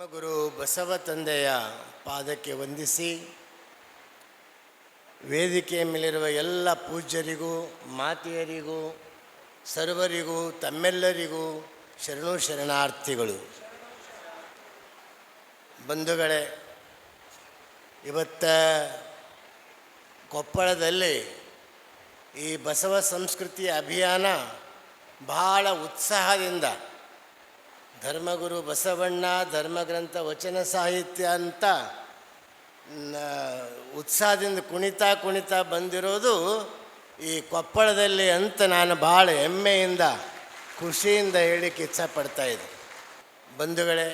ಧರ್ಮಗುರು ಬಸವ ತಂದೆಯ ಪಾದಕ್ಕೆ ವಂದಿಸಿ ವೇದಿಕೆಯ ಮೇಲಿರುವ ಎಲ್ಲ ಪೂಜ್ಯರಿಗೂ, ಮಾತೆಯರಿಗೂ, ಸರ್ವರಿಗೂ, ತಮ್ಮೆಲ್ಲರಿಗೂ ಶರಣು ಶರಣಾರ್ಥಿಗಳು. ಬಂಧುಗಳೇ, ಇವತ್ತ ಕೊಪ್ಪಳದಲ್ಲಿ ಈ ಬಸವ ಸಂಸ್ಕೃತಿ ಅಭಿಯಾನ ಬಹಳ ಉತ್ಸಾಹದಿಂದ ಧರ್ಮಗುರು ಬಸವಣ್ಣ, ಧರ್ಮಗ್ರಂಥ ವಚನ ಸಾಹಿತ್ಯ ಅಂತ ಉತ್ಸಾಹದಿಂದ ಕುಣಿತಾ ಕುಣಿತಾ ಬಂದಿರೋದು ಈ ಕೊಪ್ಪಳದಲ್ಲಿ ಅಂತ ನಾನು ಭಾಳ ಹೆಮ್ಮೆಯಿಂದ, ಖುಷಿಯಿಂದ ಹೇಳಿಕ್ಕೆ ಇಚ್ಛಪಡ್ತಾ ಇದ್ದೆ. ಬಂಧುಗಳೇ,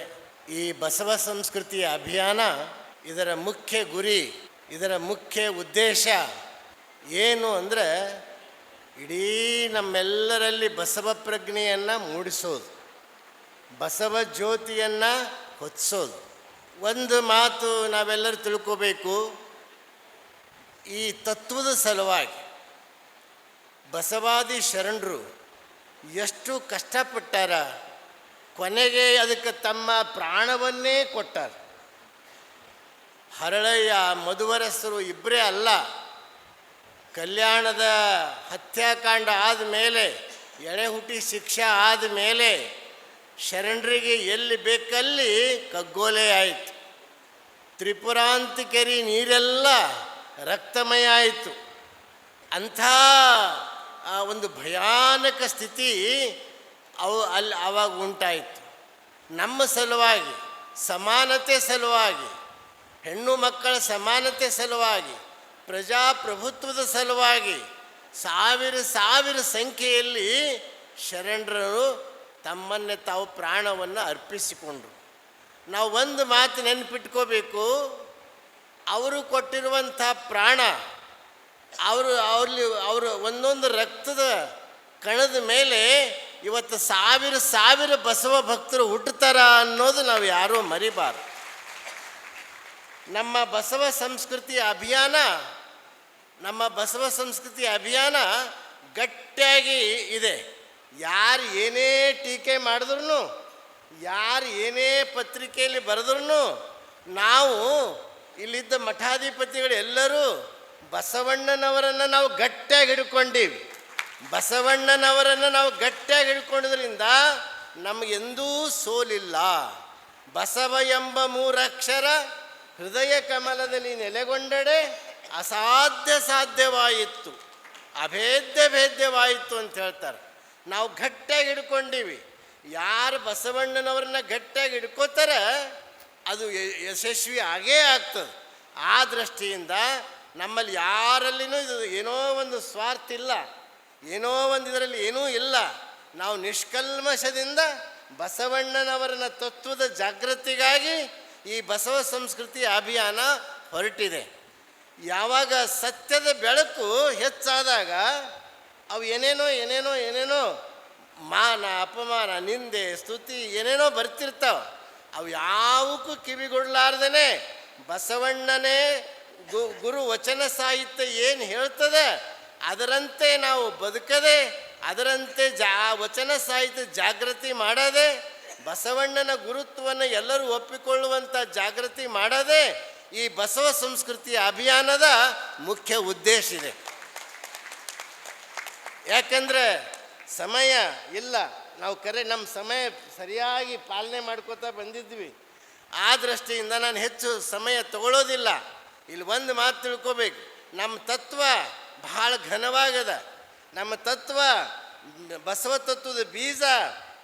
ಈ ಬಸವ ಸಂಸ್ಕೃತಿಯ ಅಭಿಯಾನ ಇದರ ಮುಖ್ಯ ಗುರಿ, ಇದರ ಮುಖ್ಯ ಉದ್ದೇಶ ಏನು ಅಂದರೆ, ಇಡೀ ನಮ್ಮೆಲ್ಲರಲ್ಲಿ ಬಸವ ಪ್ರಜ್ಞೆಯನ್ನು ಮೂಡಿಸೋದು. ಬಸವ ಜ್ಯೋತಿಯನ್ನು ಹೊತ್ಸೋದು. ಒಂದು ಮಾತು ನಾವೆಲ್ಲರೂ ತಿಳ್ಕೋಬೇಕು. ಈ ತತ್ವದ ಸಲುವಾಗಿ ಬಸವಾದಿ ಶರಣರು ಎಷ್ಟು ಕಷ್ಟಪಟ್ಟಾರ. ಕೊನೆಗೆ ಅದಕ್ಕೆ ತಮ್ಮ ಪ್ರಾಣವನ್ನೇ ಕೊಟ್ಟಾರ. ಹರಳಯ್ಯ ಮಧುವರಸರು ಇಬ್ಬರೇ ಅಲ್ಲ. ಕಲ್ಯಾಣದ ಹತ್ಯಾಕಾಂಡ ಆದ ಮೇಲೆ ಎಳೆಹುಟಿ ಶಿಕ್ಷೆ ಆದಮೇಲೆ ಶರಣರಿಗೆ ಎಲ್ಲಿ ಬೇಕಲ್ಲಿ ಕಗ್ಗೋಲೆ ಆಯಿತು. ತ್ರಿಪುರಾಂತಿಕೆರಿ ನೀರೆಲ್ಲ ರಕ್ತಮಯ ಆಯಿತು. ಅಂಥ, ಆ, ಒಂದು ಭಯಾನಕ ಸ್ಥಿತಿ ಅವು, ಅಲ್ಲಿ ಆವಾಗ ಉಂಟಾಯಿತು. ನಮ್ಮ ಸಲುವಾಗಿ, ಸಮಾನತೆ ಸಲುವಾಗಿ, ಹೆಣ್ಣು ಮಕ್ಕಳ ಸಮಾನತೆ ಸಲುವಾಗಿ, ಪ್ರಜಾಪ್ರಭುತ್ವದ ಸಲುವಾಗಿ ಸಾವಿರ ಸಾವಿರ ಸಂಖ್ಯೆಯಲ್ಲಿ ಶರಣರು ತಮ್ಮನ್ನೇ ತಾವು ಪ್ರಾಣವನ್ನು ಅರ್ಪಿಸಿಕೊಂಡ್ರು. ನಾವು ಒಂದು ಮಾತು ನೆನಪಿಟ್ಕೋಬೇಕು, ಅವರು ಕೊಟ್ಟಿರುವಂಥ ಪ್ರಾಣ, ಅವರು ಅವ್ರಲ್ಲಿ ಅವರು ಒಂದೊಂದು ರಕ್ತದ ಕಣದ ಮೇಲೆ ಇವತ್ತು ಸಾವಿರ ಸಾವಿರ ಬಸವ ಭಕ್ತರು ಹುಟ್ಟುತ್ತಾರ ಅನ್ನೋದು ನಾವು ಯಾರೂ ಮರಿಬಾರ್ದು. ನಮ್ಮ ಬಸವ ಸಂಸ್ಕೃತಿ ಅಭಿಯಾನ, ನಮ್ಮ ಬಸವ ಸಂಸ್ಕೃತಿ ಅಭಿಯಾನ ಗಟ್ಟಿಯಾಗಿ ಇದೆ. ಯಾರು ಏನೇ ಟೀಕೆ ಮಾಡಿದ್ರು ಯಾರು ಏನೇ ಪತ್ರಿಕೆಯಲ್ಲಿ ಬರೆದ್ರು ನಾವು ಇಲ್ಲಿದ್ದ ಮಠಾಧಿಪತಿಗಳು ಎಲ್ಲರೂ ಬಸವಣ್ಣನವರನ್ನು ನಾವು ಗಟ್ಟಿಯಾಗಿ ಹಿಡ್ಕೊಂಡೀವಿ. ಬಸವಣ್ಣನವರನ್ನು ನಾವು ಗಟ್ಟಿಯಾಗಿ ಹಿಡ್ಕೊಂಡಿದ್ರಿಂದ ನಮಗೆಂದೂ ಸೋಲಿಲ್ಲ. ಬಸವ ಎಂಬ ಮೂರಕ್ಷರ ಹೃದಯ ಕಮಲದಲ್ಲಿ ನೆಲೆಗೊಂಡಡೆ ಅಸಾಧ್ಯ ಸಾಧ್ಯವಾಯಿತು. ಅಭೇದ್ಯ ಭೇದ್ಯವಾಯಿತು ಅಂತ ಹೇಳ್ತಾರೆ. ನಾವು ಗಟ್ಟಿಯಾಗಿ ಹಿಡ್ಕೊಂಡೀವಿ. ಯಾರು ಬಸವಣ್ಣನವ್ರನ್ನ ಗಟ್ಟಿಯಾಗಿ ಹಿಡ್ಕೋತಾರೆ, ಅದು ಯಶಸ್ವಿ ಆಗೇ ಆಗ್ತದೆ. ಆ ದೃಷ್ಟಿಯಿಂದ ನಮ್ಮಲ್ಲಿ ಯಾರಲ್ಲಿನೂ ಇದು ಏನೋ ಒಂದು ಸ್ವಾರ್ಥ ಇಲ್ಲ. ಏನೋ ಒಂದು ಇದರಲ್ಲಿ ಏನೂ ಇಲ್ಲ. ನಾವು ನಿಷ್ಕಲ್ಮಶದಿಂದ ಬಸವಣ್ಣನವರನ್ನ ತತ್ವದ ಜಾಗೃತಿಗಾಗಿ ಈ ಬಸವ ಸಂಸ್ಕೃತಿ ಅಭಿಯಾನ ಹೊರಟಿದೆ. ಯಾವಾಗ ಸತ್ಯದ ಬೆಳಕು ಹೆಚ್ಚಾದಾಗ ಅವು ಏನೇನೋ ಏನೇನೋ ಏನೇನೋ. ಮಾನ, ಅಪಮಾನ, ನಿಂದೆ, ಸ್ತುತಿ, ಏನೇನೋ ಬರ್ತಿರ್ತಾವ. ಅವು ಯಾವಕ್ಕೂ ಕಿವಿಗೊಡ್ಲಾರ್ದೇ ಬಸವಣ್ಣನೇ ಗು, ಗುರು ವಚನ ಸಾಹಿತ್ಯ ಏನು ಹೇಳ್ತದೆ, ಅದರಂತೆ ನಾವು ಬದುಕದೆ, ಅದರಂತೆ ಜಾ ವಚನ ಸಾಹಿತ್ಯ ಜಾಗೃತಿ ಮಾಡದೆ, ಬಸವಣ್ಣನ ಗುರುತ್ವವನ್ನು ಎಲ್ಲರೂ ಒಪ್ಪಿಕೊಳ್ಳುವಂಥ ಜಾಗೃತಿ ಮಾಡದೆ, ಈ ಬಸವ ಸಂಸ್ಕೃತಿ ಅಭಿಯಾನದ ಮುಖ್ಯ ಉದ್ದೇಶ ಇದೆ. ಯಾಕಂದ್ರೆ ಸಮಯ ಇಲ್ಲ. ನಾವು ಕರೆ ನಮ್ಮ ಸಮಯ ಸರಿಯಾಗಿ ಪಾಲನೆ ಮಾಡ್ಕೋತಾ ಬಂದಿದ್ವಿ. ಆ ದೃಷ್ಟಿಯಿಂದ ನಾನು ಹೆಚ್ಚು ಸಮಯ ತಗೊಳ್ಳೋದಿಲ್ಲ ಇಲ್ಲಿ ಒಂದು ಮಾತು ತಿಳ್ಕೋಬೇಕು. ನಮ್ಮ ತತ್ವ ಭಾಳ ಘನವಾಗದ. ನಮ್ಮ ತತ್ವ ಬಸವ ತತ್ವದ ಬೀಜ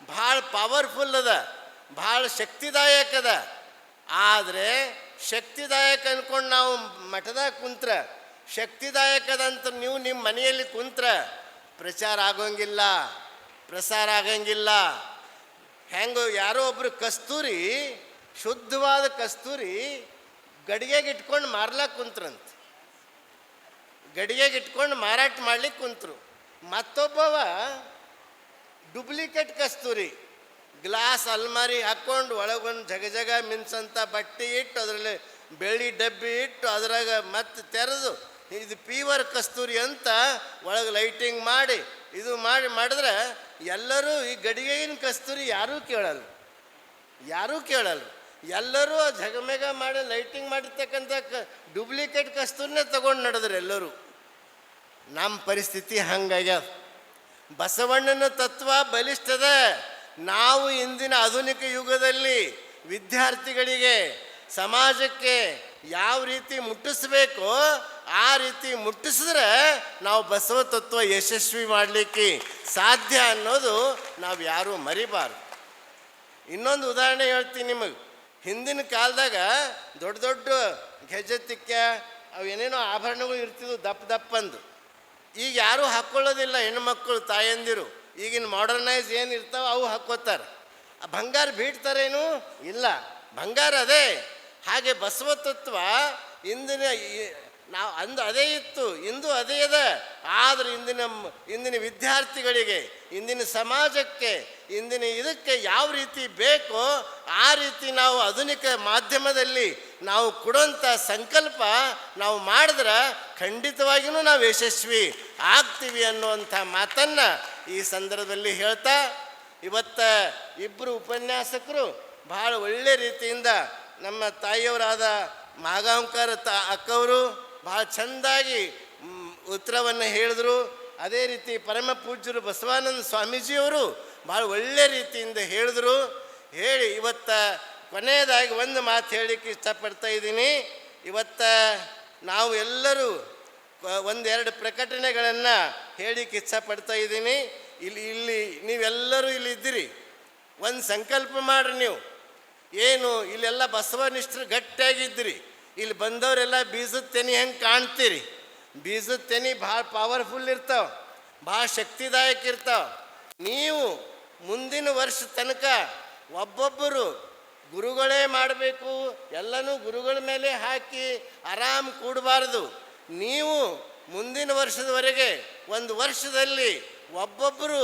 ಭಾಳ ಪವರ್ಫುಲ್ ಅದ. ಭಾಳ ಶಕ್ತಿದಾಯಕ ಅದ. ಆದರೆ ಶಕ್ತಿದಾಯಕ ಅಂದ್ಕೊಂಡು ನಾವು ಮಠದಾಗ ಕುಂತ್ರ, ಶಕ್ತಿದಾಯಕದಂತ ನೀವು ನಿಮ್ಮ ಮನೆಯಲ್ಲಿ ಕುಂತ್ರ ಪ್ರಚಾರ ಆಗೋಂಗಿಲ್ಲ, ಪ್ರಸಾರ ಆಗಂಗಿಲ್ಲ. ಹೆಂಗೋ ಯಾರೋ ಒಬ್ರು ಕಸ್ತೂರಿ, ಶುದ್ಧವಾದ ಕಸ್ತೂರಿ ಗಡಿಗೆಗೆ ಇಟ್ಕೊಂಡು ಮಾರ್ಲಕ್ಕೆ ಕುಂತ್ರಂತ. ಗಡಿಗೆಗೆ ಇಟ್ಕೊಂಡು ಮಾರಾಟ ಮಾಡ್ಲಿಕ್ಕೆ ಕುಂತರು. ಮತ್ತೊಬ್ಬವ ಡುಪ್ಲಿಕೇಟ್ ಕಸ್ತೂರಿ, ಗ್ಲಾಸ್ ಅಲ್ಮಾರಿ ಹಾಕ್ಕೊಂಡು ಒಳಗೊಂದು ಜಗ ಜಗ ಮಿನ್ಸಂತ ಬಟ್ಟೆ ಇಟ್ಟು ಅದರಲ್ಲಿ ಬೆಳ್ಳಿ ಡಬ್ಬಿ ಇಟ್ಟು ಅದ್ರಾಗ ಮತ್ತೆ ತೆರೆದು ಇದು ಪೀವರ್ ಕಸ್ತೂರಿ ಅಂತ ಒಳಗೆ ಲೈಟಿಂಗ್ ಮಾಡಿ, ಇದು ಮಾಡಿ, ಮಾಡಿದ್ರೆ ಎಲ್ಲರೂ ಈ ಗಡಿಗೆಗಿನ ಕಸ್ತೂರಿ ಯಾರೂ ಕೇಳಲ್ಲ. ಯಾರೂ ಕೇಳಲ್ಲ. ಎಲ್ಲರೂ ಝಗಮೆಗ ಮಾಡಿ ಲೈಟಿಂಗ್ ಮಾಡಿರ್ತಕ್ಕಂಥ ಕ ಡೂಪ್ಲಿಕೇಟ್ ಕಸ್ತೂರಿನೇ ತೊಗೊಂಡು ನಡೆದ್ರು ಎಲ್ಲರೂ. ನಮ್ಮ ಪರಿಸ್ಥಿತಿ ಹಂಗಾಗ್ಯದ. ಬಸವಣ್ಣನ ತತ್ವ ಬಲಿಷ್ಠದ. ನಾವು ಇಂದಿನ ಆಧುನಿಕ ಯುಗದಲ್ಲಿ ವಿದ್ಯಾರ್ಥಿಗಳಿಗೆ ಸಮಾಜಕ್ಕೆ ಯಾವ ರೀತಿ ಮುಟ್ಟಿಸ್ಬೇಕೋ ಆ ರೀತಿ ಮುಟ್ಟಿಸಿದ್ರೆ ನಾವು ಬಸವ ತತ್ವ ಯಶಸ್ವಿ ಮಾಡಲಿಕ್ಕೆ ಸಾಧ್ಯ ಅನ್ನೋದು ನಾವು ಯಾರೂ ಮರಿಬಾರ್ದು. ಇನ್ನೊಂದು ಉದಾಹರಣೆ ಹೇಳ್ತೀನಿ ನಿಮಗೆ. ಹಿಂದಿನ ಕಾಲದಾಗ ದೊಡ್ಡ ದೊಡ್ಡ ಗೆಜೆತ್ತಿಕ್ಕ ಅವು ಏನೇನೋ ಆಭರಣಗಳು ಇರ್ತಿದ್ವು, ದಪ್ಪ ದಪ್ಪಂದು ಈಗ ಯಾರೂ ಹಾಕ್ಕೊಳ್ಳೋದಿಲ್ಲ ಹೆಣ್ಮಕ್ಳು, ತಾಯಂದಿರು. ಈಗಿನ ಮಾಡರ್ನೈಸ್ ಏನು ಇರ್ತಾವೆ ಅವು ಹಾಕ್ಕೋತಾರೆ. ಆ ಬಂಗಾರ ಬೀಡ್ತಾರೇನು ಇಲ್ಲ. ಬಂಗಾರ ಅದೇ. ಹಾಗೆ ಬಸವ ತತ್ವ ಇಂದಿನ ನಾವು ಅಂದು ಅದೇ ಇತ್ತು, ಇಂದು ಅದೇ ಅದ ಆದರೆ ಇಂದಿನ ಇಂದಿನ ವಿದ್ಯಾರ್ಥಿಗಳಿಗೆ, ಇಂದಿನ ಸಮಾಜಕ್ಕೆ, ಇಂದಿನ ಇದಕ್ಕೆ ಯಾವ ರೀತಿ ಬೇಕೋ ಆ ರೀತಿ ನಾವು ಆಧುನಿಕ ಮಾಧ್ಯಮದಲ್ಲಿ ನಾವು ಕೊಡೋಂಥ ಸಂಕಲ್ಪ ನಾವು ಮಾಡಿದ್ರೆ ಖಂಡಿತವಾಗಿಯೂ ನಾವು ಯಶಸ್ವಿ ಆಗ್ತೀವಿ ಅನ್ನುವಂಥ ಮಾತನ್ನು ಈ ಸಂದರ್ಭದಲ್ಲಿ ಹೇಳ್ತಾ, ಇವತ್ತ ಇಬ್ಬರು ಉಪನ್ಯಾಸಕರು ಭಾಳ ಒಳ್ಳೆ ರೀತಿಯಿಂದ ನಮ್ಮ ತಾಯಿಯವರಾದ ಮಾಗಾಂಕರ ತ ಅಕ್ಕವರು ಬಹಳ ಚೆಂದಾಗಿ ಉತ್ತರವನ್ನು ಹೇಳಿದ್ರು. ಅದೇ ರೀತಿ ಪರಮ ಪೂಜ್ಯರು ಬಸವಾನಂದ ಸ್ವಾಮೀಜಿಯವರು ಭಾಳ ಒಳ್ಳೆ ರೀತಿಯಿಂದ ಹೇಳಿದ್ರು. ಹೇಳಿ, ಇವತ್ತ ಕೊನೆಯದಾಗಿ ಒಂದು ಮಾತು ಹೇಳಲಿಕ್ಕೆ ಇಷ್ಟಪಡ್ತಾ ಇದ್ದೀನಿ. ಇವತ್ತ ನಾವು ಎಲ್ಲರೂ ಒಂದೆರಡು ಪ್ರಕಟಣೆಗಳನ್ನು ಹೇಳಿಕ್ಕೆ ಇಷ್ಟಪಡ್ತಾ ಇದ್ದೀನಿ. ಇಲ್ಲಿ ಇಲ್ಲಿ ನೀವೆಲ್ಲರೂ ಇಲ್ಲಿ ಇದ್ದೀರಿ. ಒಂದು ಸಂಕಲ್ಪ ಮಾಡಿರಿ ನೀವು. ಏನು, ಇಲ್ಲೆಲ್ಲ ಬಸವನಿಷ್ಠರು ಗಟ್ಟಿಯಾಗಿದ್ದೀರಿ. ಇಲ್ಲಿ ಬಂದವರೆಲ್ಲ ಬೀಜದ ತೆನಿ ಹೆಂಗೆ ಕಾಣ್ತೀರಿ? ಬೀಜದ ತೆನಿ ಭಾಳ ಪವರ್ಫುಲ್ ಇರ್ತಾವೆ, ಭಾಳ ಶಕ್ತಿದಾಯಕ ಇರ್ತಾವೆ. ನೀವು ಮುಂದಿನ ವರ್ಷ ತನಕ ಒಬ್ಬೊಬ್ಬರು ಗುರುಗಳೇ ಮಾಡಬೇಕು, ಎಲ್ಲನೂ ಗುರುಗಳ ಮೇಲೆ ಹಾಕಿ ಆರಾಮ್ ಕೂಡಬಾರ್ದು. ನೀವು ಮುಂದಿನ ವರ್ಷದವರೆಗೆ ಒಂದು ವರ್ಷದಲ್ಲಿ ಒಬ್ಬೊಬ್ಬರು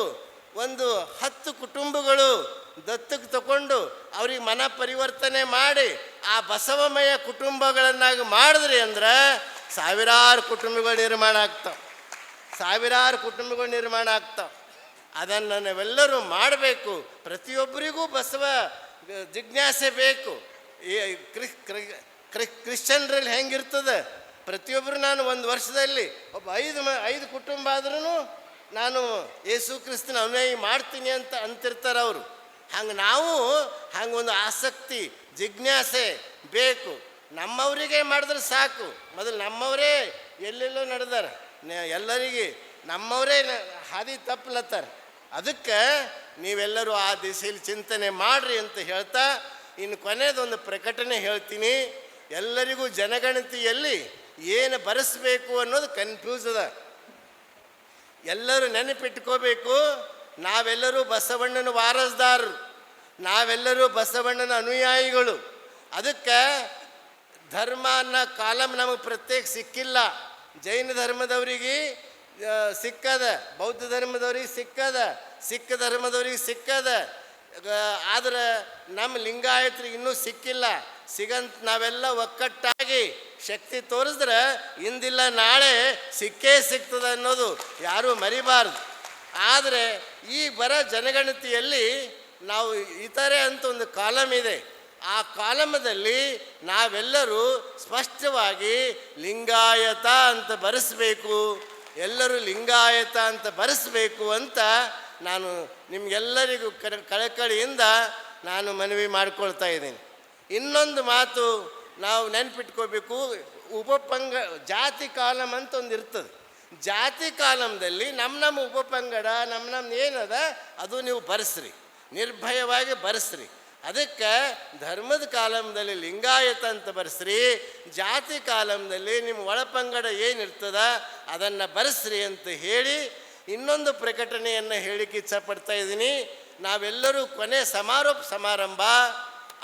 ಒಂದು ಹತ್ತು ಕುಟುಂಬಗಳು ದತ್ತಕ್ಕೆ ತಗೊಂಡು ಅವ್ರಿಗೆ ಮನ ಪರಿವರ್ತನೆ ಮಾಡಿ ಆ ಬಸವಮಯ ಕುಟುಂಬಗಳನ್ನಾಗಿ ಮಾಡಿದ್ರಿ ಅಂದ್ರೆ ಸಾವಿರಾರು ಕುಟುಂಬಗಳು ನಿರ್ಮಾಣ ಆಗ್ತಾವೆ. ಸಾವಿರಾರು ಕುಟುಂಬಗಳು ನಿರ್ಮಾಣ ಆಗ್ತಾವೆ. ಅದನ್ನು ನಾವೆಲ್ಲರೂ ಮಾಡಬೇಕು. ಪ್ರತಿಯೊಬ್ಬರಿಗೂ ಬಸವ ಜಿಜ್ಞಾಸೆ ಬೇಕು. ಈ ಕ್ರಿ- ಕ್ರಿ- ಕ್ರಿಶ್ಚಿಯನ್ರಲ್ಲಿ ಹೆಂಗಿರ್ತದೆ? ಪ್ರತಿಯೊಬ್ಬರು ನಾನು ಒಂದು ವರ್ಷದಲ್ಲಿ ಒಬ್ಬ ಐದು ಐದು ಕುಟುಂಬ ಆದ್ರೂ ನಾನು ಯೇಸು ಕ್ರಿಸ್ತನ ಅನುಯಾಯಿ ಮಾಡ್ತೀನಿ ಅಂತ ಅಂತಿರ್ತಾರೆ ಅವರು ಹಂಗೆ ನಾವು ಹಂಗೆ ಒಂದು ಆಸಕ್ತಿ ಜಿಜ್ಞಾಸೆ ಬೇಕು. ನಮ್ಮವರಿಗೆ ಮಾಡಿದ್ರೆ ಸಾಕು. ಮೊದಲು ನಮ್ಮವರೇ ಎಲ್ಲೆಲ್ಲೋ ನಡೆದಾರ. ಎಲ್ಲರಿಗೆ ನಮ್ಮವರೇ ಹಾದಿ ತಪ್ಪಲತ್ತಾರ. ಅದಕ್ಕೆ ನೀವೆಲ್ಲರೂ ಆ ದಿಸೆಯಲ್ಲಿ ಚಿಂತನೆ ಮಾಡ್ರಿ ಅಂತ ಹೇಳ್ತಾ, ಇನ್ನು ಕೊನೆಯದೊಂದು ಪ್ರಕಟಣೆ ಹೇಳ್ತೀನಿ. ಎಲ್ಲರಿಗೂ ಜನಗಣತಿಯಲ್ಲಿ ಏನು ಬರೆಸ್ಬೇಕು ಅನ್ನೋದು ಕನ್ಫ್ಯೂಸ್ ಅದ. ಎಲ್ಲರೂ ನೆನಪಿಟ್ಕೋಬೇಕು. ನಾವೆಲ್ಲರೂ ಬಸವಣ್ಣನ ವಾರಸ್ದಾರರು. ನಾವೆಲ್ಲರೂ ಬಸವಣ್ಣನ ಅನುಯಾಯಿಗಳು. ಅದಕ್ಕೆ ಧರ್ಮ ಅನ್ನೋ ಕಾಲಮ್ ನಮಗೆ ಪ್ರತ್ಯೇಕ ಸಿಕ್ಕಿಲ್ಲ. ಜೈನ ಧರ್ಮದವರಿಗೆ ಸಿಕ್ಕದ, ಬೌದ್ಧ ಧರ್ಮದವ್ರಿಗೆ ಸಿಕ್ಕದ ಸಿಖ್ ಧರ್ಮದವ್ರಿಗೆ ಸಿಕ್ಕದ ಆದ್ರೆ ನಮ್ಮ ಲಿಂಗಾಯತರಿಗೆ ಇನ್ನೂ ಸಿಕ್ಕಿಲ್ಲ. ಸಿಗಂತ ನಾವೆಲ್ಲ ಒಕ್ಕಟ್ಟಾಗಿ ಶಕ್ತಿ ತೋರಿಸಿದ್ರೆ ಇಂದಿಲ್ಲ, ನಾಳೆ ಸಿಕ್ಕೇ ಸಿಗ್ತದೆ ಅನ್ನೋದು ಯಾರೂ ಮರಿಬಾರ್ದು. ಆದರೆ ಈ ಬರ ಜನಗಣತಿಯಲ್ಲಿ ನಾವು ಇತರೆ ಅಂತ ಒಂದು ಕಾಲಮ್ ಇದೆ. ಆ ಕಾಲಮದಲ್ಲಿ ನಾವೆಲ್ಲರೂ ಸ್ಪಷ್ಟವಾಗಿ ಲಿಂಗಾಯತ ಅಂತ ಬರೆಸಬೇಕು. ಎಲ್ಲರೂ ಲಿಂಗಾಯತ ಅಂತ ಬರೆಸಬೇಕು ಅಂತ ನಾನು ನಿಮಗೆಲ್ಲರಿಗೂ ಕಳಕಳಿಯಿಂದ ನಾನು ಮನವಿ ಮಾಡಿಕೊಳ್ತಾ ಇದ್ದೀನಿ. ಇನ್ನೊಂದು ಮಾತು ನಾವು ನೆನ್ಪಿಟ್ಕೋಬೇಕು. ಉಪಪಂಗ, ಜಾತಿ ಕಾಲಮ್ ಅಂತ ಒಂದು ಇರ್ತದೆ. ಜಾತಿ ಕಾಲಮ್ದಲ್ಲಿ ನಮ್ಮ ನಮ್ಮ ಉಪಪಂಗಡ ನಮ್ಮ ನಮ್ಮ ಏನದ, ಅದು ನೀವು ಬರೆಸ್ರಿ. ನಿರ್ಭಯವಾಗಿ ಬರೆಸ್ರಿ. ಅದಕ್ಕೆ ಧರ್ಮದ ಕಾಲಮ್ದಲ್ಲಿ ಲಿಂಗಾಯತ ಅಂತ ಬರೆಸ್ರಿ, ಜಾತಿ ಕಾಲಮ್ದಲ್ಲಿ ನಿಮ್ಮ ಒಳಪಂಗಡ ಏನಿರ್ತದ ಅದನ್ನು ಬರೆಸ್ರಿ ಅಂತ ಹೇಳಿ ಇನ್ನೊಂದು ಪ್ರಕಟಣೆಯನ್ನು ಹೇಳಿಕ್ಕೆ ಇಚ್ಛಪಡ್ತಾ ಇದ್ದೀನಿ. ನಾವೆಲ್ಲರೂ ಕೊನೆ ಸಮಾರೋಪ ಸಮಾರಂಭ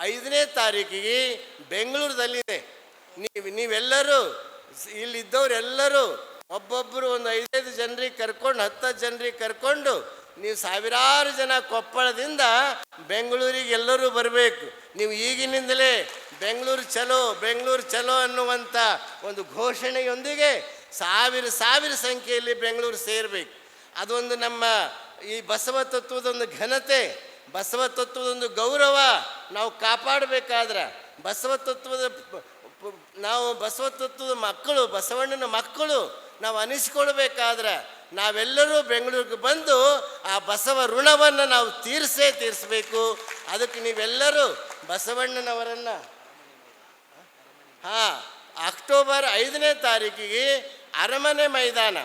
ಐದನೇ ತಾರೀಕಿಗೆ ಬೆಂಗಳೂರದಲ್ಲಿದೆ. ನೀವು, ನೀವೆಲ್ಲರೂ ಇಲ್ಲಿದ್ದವರೆಲ್ಲರೂ ಒಬ್ಬೊಬ್ಬರು ಒಂದು ಐದೈದು ಜನರಿಗೆ ಕರ್ಕೊಂಡು ಹತ್ತು ಜನರಿಗೆ ಕರ್ಕೊಂಡು ನೀವು ಸಾವಿರಾರು ಜನ ಕೊಪ್ಪಳದಿಂದ ಬೆಂಗಳೂರಿಗೆ ಎಲ್ಲರೂ ಬರಬೇಕು. ನೀವು ಈಗಿನಿಂದಲೇ ಬೆಂಗಳೂರು ಚಲೋ ಬೆಂಗಳೂರು ಚಲೋ ಅನ್ನುವಂಥ ಒಂದು ಘೋಷಣೆಯೊಂದಿಗೆ ಸಾವಿರ ಸಾವಿರ ಸಂಖ್ಯೆಯಲ್ಲಿ ಬೆಂಗಳೂರು ಸೇರಬೇಕು. ಅದೊಂದು ನಮ್ಮ ಈ ಬಸವ ತತ್ವದೊಂದು ಘನತೆ, ಬಸವ ತತ್ವದೊಂದು ಗೌರವ ನಾವು ಕಾಪಾಡಬೇಕಾದ್ರೆ ಬಸವ ತತ್ವದ ನಾವು ಬಸವ ತತ್ವದ ಮಕ್ಕಳು, ಬಸವಣ್ಣನ ಮಕ್ಕಳು ನಾವು ಅನಿಸ್ಕೊಳ್ಬೇಕಾದ್ರೆ ನಾವೆಲ್ಲರೂ ಬೆಂಗಳೂರಿಗೆ ಬಂದು ಆ ಬಸವ ಋಣವನ್ನು ನಾವು ತೀರಿಸೇ ತೀರಿಸಬೇಕು. ಅದಕ್ಕೆ ನೀವೆಲ್ಲರೂ ಬಸವಣ್ಣನವರನ್ನು. ಹಾಂ, ಅಕ್ಟೋಬರ್ ಐದನೇ ತಾರೀಕಿಗೆ ಅರಮನೆ ಮೈದಾನ.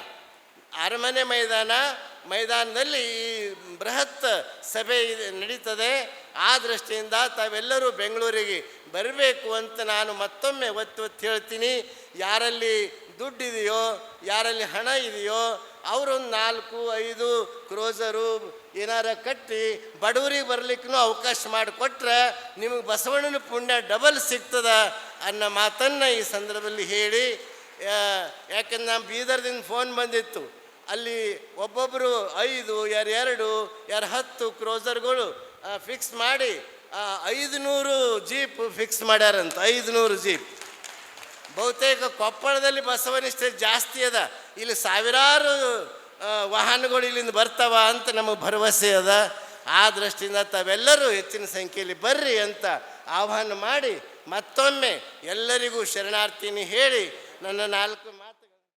ಅರಮನೆ ಮೈದಾನ, ಮೈದಾನದಲ್ಲಿ ಈ ಬೃಹತ್ ಸಭೆ ನಡೀತದೆ. ಆ ದೃಷ್ಟಿಯಿಂದ ತಾವೆಲ್ಲರೂ ಬೆಂಗಳೂರಿಗೆ ಬರಬೇಕು ಅಂತ ನಾನು ಮತ್ತೊಮ್ಮೆ ಒತ್ತು ಒತ್ತು ಹೇಳ್ತೀನಿ. ಯಾರಲ್ಲಿ ದುಡ್ಡಿದೆಯೋ, ಯಾರಲ್ಲಿ ಹಣ ಇದೆಯೋ ಅವರೊಂದು ನಾಲ್ಕು, ಐದು ಕ್ರೋಸರು ಏನಾರ ಕಟ್ಟಿ ಬಡವರಿಗೆ ಬರ್ಲಿಕ್ಕೂ ಅವಕಾಶ ಮಾಡಿಕೊಟ್ರೆ ನಿಮಗೆ ಬಸವಣ್ಣನ ಪುಣ್ಯ ಡಬಲ್ ಸಿಗ್ತದ ಅನ್ನೋ ಮಾತನ್ನು ಈ ಸಂದರ್ಭದಲ್ಲಿ ಹೇಳಿ ಯಾಕಂದ್ರೆ ನಮ್ಮ ಬೀದರ್ದಿಂದ ಫೋನ್ ಬಂದಿತ್ತು. ಅಲ್ಲಿ ಒಬ್ಬೊಬ್ಬರು ಐದು, ಯಾರು ಎರಡು, ಯಾರು ಹತ್ತು ಕ್ರೋಸರ್ಗಳು ಫಿಕ್ಸ್ ಮಾಡಿ ಐದು ನೂರು ಜೀಪ್ ಫಿಕ್ಸ್ ಮಾಡ್ಯಾರಂತ ಐದು ನೂರು ಜೀಪ್ ಬಹುತೇಕ ಕೊಪ್ಪಳದಲ್ಲಿ ಬಸವನಿಷ್ಠೆ ಜಾಸ್ತಿ ಅದ. ಇಲ್ಲಿ ಸಾವಿರಾರು ವಾಹನಗಳು ಇಲ್ಲಿಂದ ಬರ್ತಾವ ಅಂತ ನಮಗೆ ಭರವಸೆ ಅದ. ಆ ದೃಷ್ಟಿಯಿಂದ ತಾವೆಲ್ಲರೂ ಹೆಚ್ಚಿನ ಸಂಖ್ಯೆಯಲ್ಲಿ ಬರ್ರಿ ಅಂತ ಆಹ್ವಾನ ಮಾಡಿ ಮತ್ತೊಮ್ಮೆ ಎಲ್ಲರಿಗೂ ಶರಣಾರ್ಥಿನಿ ಹೇಳಿ ನನ್ನ ನಾಲ್ಕು